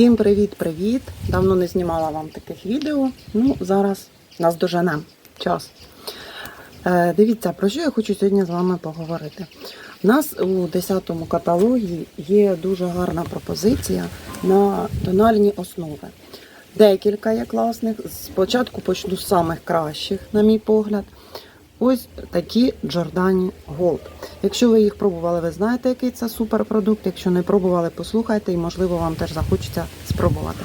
Всім привіт-привіт! Давно не знімала вам таких відео. Ну, зараз нас доженем час. Е, дивіться, про що я хочу сьогодні з вами поговорити. У нас у 10 каталогі є дуже гарна пропозиція на тональні основи. Декілька є класних. Спочатку почну з самих кращих, на мій погляд. Ось такі Джордані Голд. Якщо ви їх пробували, ви знаєте, який це суперпродукт. Якщо не пробували, послухайте і, можливо, вам теж захочеться спробувати.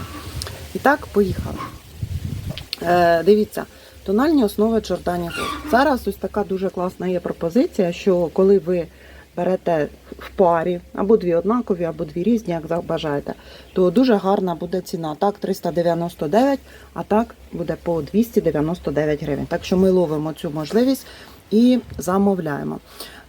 І так, поїхали. Е, дивіться, тональні основи Джордані Голд. Зараз ось така дуже класна є пропозиція, що коли ви берете в парі, або дві однакові, або дві різні, як бажаєте, то дуже гарна буде ціна. Так, 399, а так буде по 299 гривень. Так що ми ловимо цю можливість і замовляємо.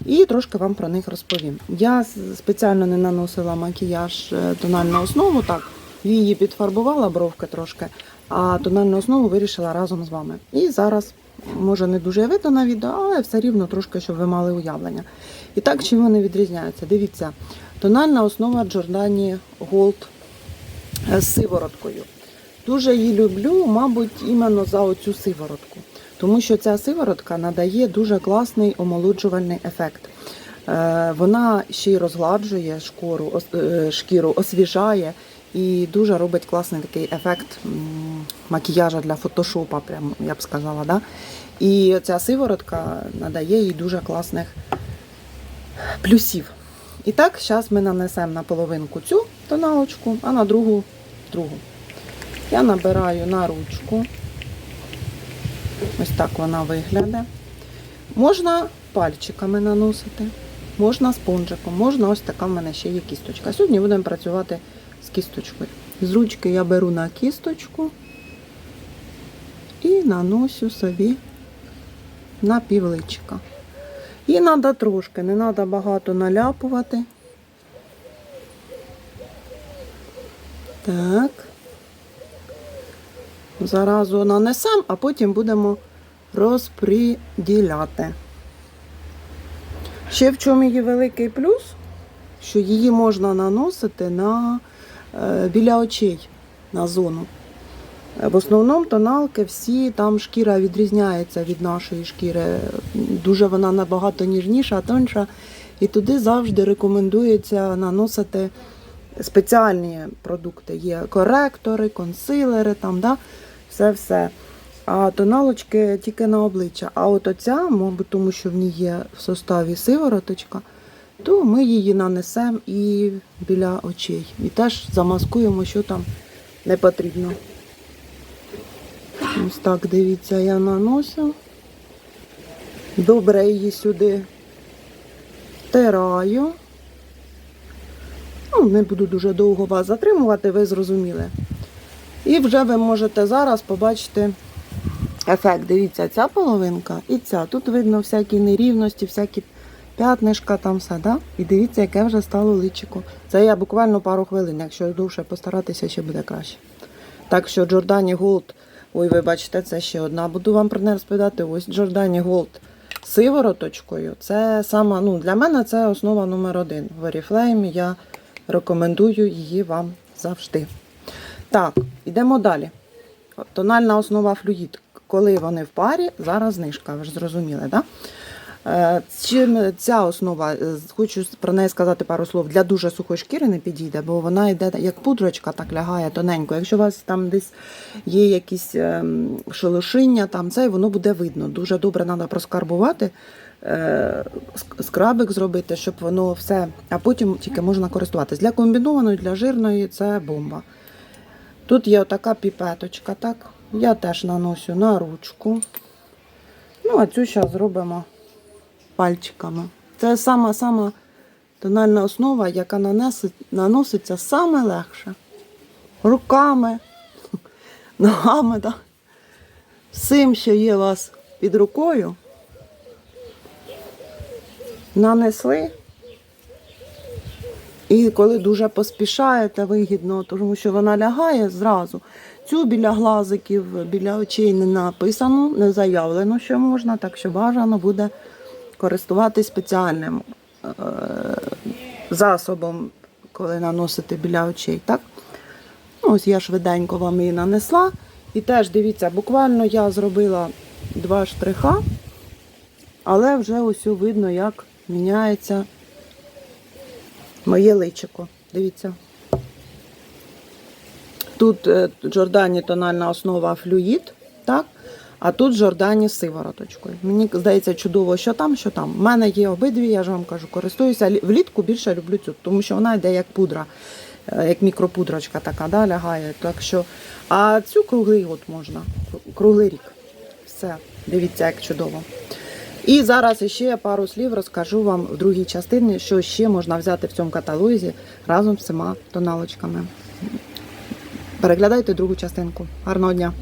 І трошки вам про них розповім. Я спеціально не наносила макіяж е, тональну основу, так, її підфарбувала бровки трошки, а тональну основу вирішила разом з вами. І зараз, може, не дуже видно на відео, але все рівно трошки, щоб ви мали уявлення. І так, чим вони відрізняються? Дивіться, тональна основа Giordani Gold е, з сивороткою. Дуже її люблю, мабуть, іменно за оцю сиворотку. Тому що ця сиворотка надає дуже класний омолоджувальний ефект. Е, Вона ще й розгладжує е, шкіру, освіжає і дуже робить класний такий ефект макіяжа для фотошопа, прям, я б сказала. Да? І ця сиворотка надає їй дуже класних плюсів. І так, зараз ми нанесемо на половинку цю тоналочку, а на другу другу. Я набираю на ручку. Ось так вона виглядає. Можна пальчиками наносити, можна спонжиком, можна ось така в мене ще є кісточка. Сьогодні будемо працювати з кісточкою. З ручки я беру на кісточку і наношу собі на півличика. І треба трошки, не треба багато наляпувати. Так. Заразу нанесемо, а потім будемо розподіляти. Ще в чому її великий плюс, що її можна наносити на, е, біля очей на зону. В основному тоналки всі, там шкіра відрізняється від нашої шкіри. Дуже вона набагато ніжніша, тонша. І туди завжди рекомендується наносити спеціальні продукти. Є коректори, консилери, там, да? все-все. А тоналочки тільки на обличчя. А от оця, мабуть, тому що в ній є в составі сивороточка, то ми її нанесемо і біля очей. І теж замаскуємо, що там не потрібно. Ось так, дивіться, я наношу. Добре її сюди втираю. Ну, не буду дуже довго вас затримувати, ви зрозуміли. І вже ви можете зараз побачити ефект. Дивіться, ця половинка і ця. Тут видно всякі нерівності, всякі п'ятнишка, там все, да? І дивіться, яке вже стало личико. Це я буквально пару хвилин, якщо довше постаратися, ще буде краще. Так що Giordani Gold, ой, ви бачите, це ще одна. Буду вам про неї розповідати. Ось Джордані Голд сивороточкою. Це сама, ну, для мене це основа номер один. В Oriflame я рекомендую її вам завжди. Так, йдемо далі. Тональна основа флюїд. Коли вони в парі, зараз знижка, ви ж зрозуміли, так? Да? Чим ця основа, е, хочу про неї сказати пару слов, для дуже сухої шкіри не підійде, бо вона йде як пудрочка, так лягає тоненько. Якщо у вас там десь є якісь ем, шелушиння, там це воно буде видно. Дуже добре треба проскарбувати, е, скрабик зробити, щоб воно все, а потім тільки можна користуватись. Для комбінованої, для жирної це бомба. Тут є отака піпеточка, так? Я теж наношу на ручку. Ну, а цю зараз зробимо пальчиками. Це сама сама тональна основа, яка нанесить, наноситься саме легше. Руками, ногами, так. Всім, що є у вас під рукою. Нанесли. І коли дуже поспішаєте, вигідно, тому що вона лягає зразу. Цю біля глазиків, біля очей не написано, не заявлено, що можна, так що бажано буде користуватись спеціальним е, засобом, коли наносите біля очей. Так? Ну, ось я швиденько вам її нанесла. І теж дивіться, буквально я зробила два штриха, але вже ось видно, як міняється моє личико. Дивіться. Тут е, Джордані тональна основа флюїд, так? А тут Джордані з сивороточкою. Мені здається чудово, що там, що там. У мене є обидві, я ж вам кажу, користуюся. Влітку більше люблю цю, тому що вона йде як пудра, е, як мікропудрочка така, да, лягає. Так що, а цю круглий год можна, круглий рік. Все, дивіться, як чудово. І зараз ще пару слів розкажу вам в другій частині, що ще можна взяти в цьому каталозі разом з всіма тоналочками. Переглядайте другу частинку. Гарного дня!